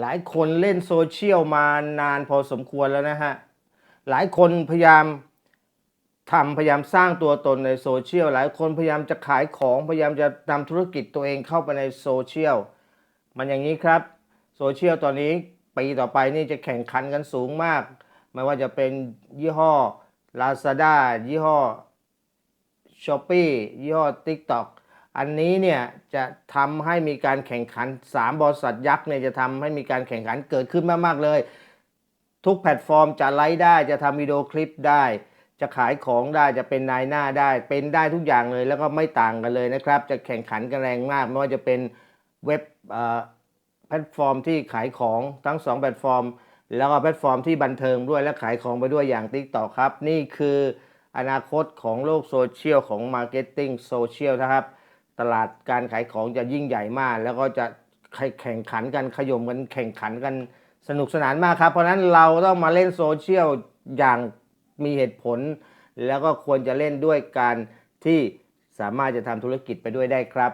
หลายคนเล่นโซเชียลมานานพอสมควรแล้วนะฮะ หลายคนพยายามทำพยายามสร้างตัวตนในโซเชียลหลายคนพยายามจะขายของพยายามจะนำธุรกิจตัวเองเข้าไปในโซเชียลมันอย่างนี้ครับโซเชียลตอนนี้ปีต่อไปนี่จะแข่งขันกันสูงมาก ไม่ว่าจะเป็นยี่ห้อ Lazada ยี่ห้อ s h o p e e ยี่ห้อ TikTok อันนี้เนี่ยจะทำให้มีการแข่งขัน 3 บริษัทยักษ์เนี่ยจะทำให้มีการแข่งขันเกิดขึ้นมากๆเลย ทุกแพลตฟอร์มจะไลฟ์ได้จะทำวิดีโอคลิปได้ จะขายของได้จะเป็นนายหน้าได้ เป็นได้ทุกอย่างเลยแล้วก็ไม่ต่างกันเลยนะครับ จะแข่งขันกันแรงมากไม่ว่าจะเป็นเว็บอ่อแพลตฟอร์มที่ขายของทั้ง 2 แพลตฟอร์ม แล้วก็แพลตฟอร์มที่บันเทิงด้วยและขายของไปด้วยอย่าง TikTok ครับ นี่คืออนาคตของโลกโซเชียลของมาร์เก็ตติ้งโซเชียลนะครับ ตลาดการขายของจะยิ่งใหญ่มาก แล้วก็จะแข่งขันกันขย่มกันแข่งขันกันสนุกสนานมากครับ เพราะฉะนั้นเราต้องมาเล่นโซเชียลอย่างมีเหตุผล แล้วก็ควรจะเล่นด้วยการที่สามารถจะทำธุรกิจไปด้วยได้ครับ